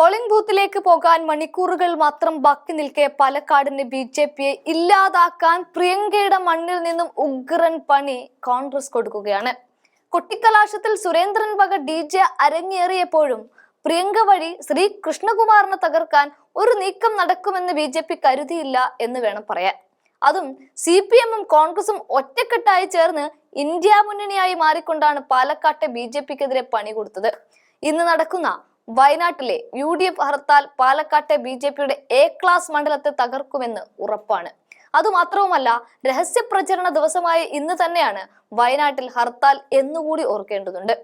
Polling ബൂത്തിലേക്ക് പോകാൻ മണിക്കൂറുകൾ മാത്രം ബാക്കി നിൽക്കെ പാലക്കാടിന് ബി ജെ പിയെ ഇല്ലാതാക്കാൻ പ്രിയങ്കയുടെ മണ്ണിൽ നിന്നും ഉഗ്രൻ പണി കോൺഗ്രസ് കൊടുക്കുകയാണ്. കൊട്ടിക്കലാശത്തിൽ സുരേന്ദ്രൻ വക ഡി ജെ അരങ്ങേറിയപ്പോഴും പ്രിയങ്ക വഴി ശ്രീ കൃഷ്ണകുമാറിനെ തകർക്കാൻ ഒരു നീക്കം നടക്കുമെന്ന് ബി ജെ പി കരുതിയില്ല എന്ന് വേണം പറയാൻ. അതും സി പി എമ്മും കോൺഗ്രസും ഒറ്റക്കെട്ടായി ചേർന്ന് ഇന്ത്യ മുന്നണിയായി മാറിക്കൊണ്ടാണ് പാലക്കാട്ടെ ബി ജെ പിക്കെതിരെ പണി കൊടുത്തത്. ഇന്ന് നടക്കുന്ന വയനാട്ടിലെ യു ഡി എഫ് ഹർത്താൽ പാലക്കാട്ടെ ബി ജെ പിയുടെ എ ക്ലാസ് മണ്ഡലത്തെ തകർക്കുമെന്ന് ഉറപ്പാണ്. അതുമാത്രവുമല്ല രഹസ്യ പ്രചരണ ദിവസമായ ഇന്ന് തന്നെയാണ് വയനാട്ടിൽ ഹർത്താൽ എന്നുകൂടി ഓർക്കേണ്ടതുണ്ട്.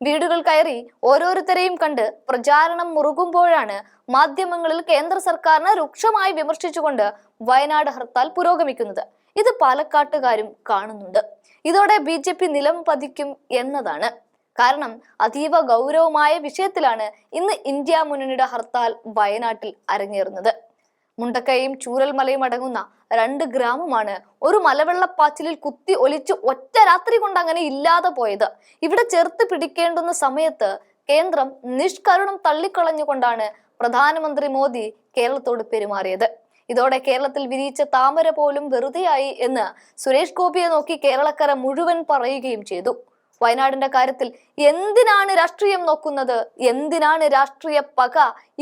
വീടുകൾ കയറി ഓരോരുത്തരെയും കണ്ട് പ്രചാരണം മുറുകുമ്പോഴാണ് മാധ്യമങ്ങളിൽ കേന്ദ്ര സർക്കാരിനെ രൂക്ഷമായി വിമർശിച്ചുകൊണ്ട് വയനാട് ഹർത്താൽ പുരോഗമിക്കുന്നത്. ഇത് പാലക്കാട്ടുകാരും കാണുന്നുണ്ട്. ഇതോടെ ബി ജെ പി നിലം പതിക്കും എന്നതാണ്. കാരണം അതീവ ഗൗരവമായ വിഷയത്തിലാണ് ഇന്ന് ഇന്ത്യ മുന്നണിയുടെ ഹർത്താൽ വയനാട്ടിൽ അരങ്ങേറുന്നത്. മുണ്ടക്കയും ചൂരൽമലയും അടങ്ങുന്ന രണ്ട് ഗ്രാമമാണ് ഒരു മലവെള്ളപ്പാച്ചിലിൽ കുത്തി ഒലിച്ച് ഒറ്റ രാത്രി കൊണ്ട് അങ്ങനെ ഇല്ലാതെ പോയത്. ഇവിടെ ചേർത്ത് പിടിക്കേണ്ടുന്ന സമയത്ത് കേന്ദ്രം നിഷ്കരുണം തള്ളിക്കളഞ്ഞുകൊണ്ടാണ് പ്രധാനമന്ത്രി മോദി കേരളത്തോട് പെരുമാറിയത്. ഇതോടെ കേരളത്തിൽ വിരിയിച്ച താമര പോലും വെറുതെയായി എന്ന് സുരേഷ് ഗോപിയെ നോക്കി കേരളക്കര മുഴുവൻ പറയുകയും ചെയ്തു. വയനാടിന്റെ കാര്യത്തിൽ എന്തിനാണ് രാഷ്ട്രീയം നോക്കുന്നത്? എന്തിനാണ് രാഷ്ട്രീയ പക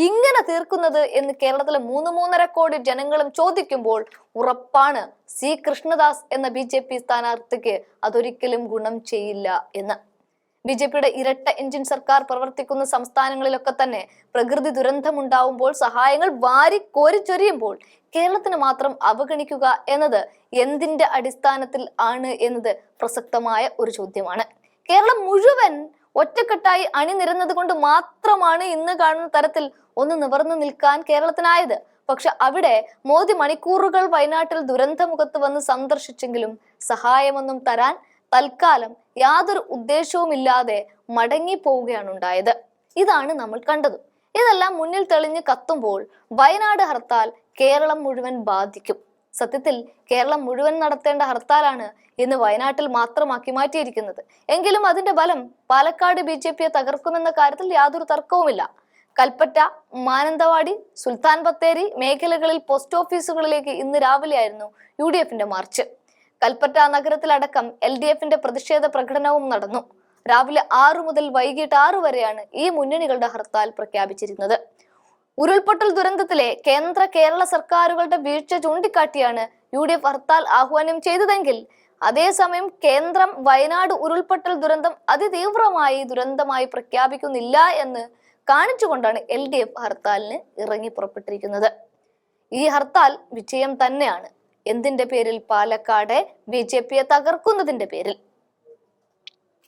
ഇങ്ങനെ തീർക്കുന്നത് എന്ന് കേരളത്തിലെ മൂന്ന് മൂന്നര കോടി ജനങ്ങളും ചോദിക്കുമ്പോൾ ഉറപ്പാണ് സി കൃഷ്ണദാസ് എന്ന ബി ജെ പി സ്ഥാനാർത്ഥിക്ക് അതൊരിക്കലും ഗുണം ചെയ്യില്ല എന്ന്. ബി ജെ പിയുടെ ഇരട്ട എഞ്ചിൻ സർക്കാർ പ്രവർത്തിക്കുന്ന സംസ്ഥാനങ്ങളിലൊക്കെ തന്നെ പ്രകൃതി ദുരന്തമുണ്ടാവുമ്പോൾ സഹായങ്ങൾ വാരി കോരിച്ചൊരിയുമ്പോൾ കേരളത്തിന് മാത്രം അവഗണിക്കുക എന്നത് എന്തിന്റെ അടിസ്ഥാനത്തിൽ ആണ് എന്നത് പ്രസക്തമായ ഒരു ചോദ്യമാണ്. കേരളം മുഴുവൻ ഒറ്റക്കെട്ടായി അണിനിരന്നത് കൊണ്ട് മാത്രമാണ് ഇന്ന് കാണുന്ന തരത്തിൽ ഒന്ന് നിവർന്നു നിൽക്കാൻ കേരളത്തിനായത്. പക്ഷെ അവിടെ മോദി മണിക്കൂറുകൾ വയനാട്ടിൽ ദുരന്തമുഖത്ത് വന്ന് സന്ദർശിച്ചെങ്കിലും സഹായമൊന്നും തരാൻ തൽക്കാലം യാതൊരു ഉദ്ദേശവുമില്ലാതെ മടങ്ങി പോവുകയാണ് ഉണ്ടായത് ഇതാണ് നമ്മൾ കണ്ടത്. ഇതെല്ലാം മുന്നിൽ തെളിഞ്ഞ് കത്തുമ്പോൾ വയനാട് ഹർത്താൽ കേരളം മുഴുവൻ ബാധിക്കും. സത്യത്തിൽ കേരളം മുഴുവൻ നടത്തേണ്ട ഹർത്താലാണ് ഇന്ന് വയനാട്ടിൽ മാത്രമാക്കി മാറ്റിയിരിക്കുന്നത്. എങ്കിലും അതിന്റെ ബലം പാലക്കാട് ബി ജെ പിയെ തകർക്കുമെന്ന കാര്യത്തിൽ യാതൊരു തർക്കവുമില്ല. കൽപ്പറ്റ മാനന്തവാടി സുൽത്താൻ ബത്തേരി മേഖലകളിൽ പോസ്റ്റ് ഓഫീസുകളിലേക്ക് ഇന്ന് രാവിലെയായിരുന്നു യു ഡി എഫിന്റെ മാർച്ച്. കൽപ്പറ്റ നഗരത്തിലടക്കം എൽ ഡി എഫിന്റെ പ്രതിഷേധ പ്രകടനവും നടന്നു. രാവിലെ ആറു മുതൽ വൈകിട്ട് ആറു വരെയാണ് ഈ മുന്നണികളുടെ ഹർത്താൽ പ്രഖ്യാപിച്ചിരുന്നത്. ഉരുൾപൊട്ടൽ ദുരന്തത്തിലെ കേന്ദ്ര കേരള സർക്കാരുകളുടെ വീഴ്ച ചൂണ്ടിക്കാട്ടിയാണ് യു ഡി എഫ് ഹർത്താൽ ആഹ്വാനം ചെയ്തതെങ്കിൽ അതേസമയം കേന്ദ്രം വയനാട് ഉരുൾപൊട്ടൽ ദുരന്തം അതിതീവ്രമായി ദുരന്തമായി പ്രഖ്യാപിക്കുന്നില്ല എന്ന് കാണിച്ചുകൊണ്ടാണ് എൽ ഡി എഫ് ഹർത്താലിന് ഇറങ്ങി പുറപ്പെട്ടിരിക്കുന്നത്. ഈ ഹർത്താൽ വിജയം തന്നെയാണ്. എന്തിന്റെ പേരിൽ? പാലക്കാട് ബി ജെ പിയെ തകർക്കുന്നതിന്റെ പേരിൽ.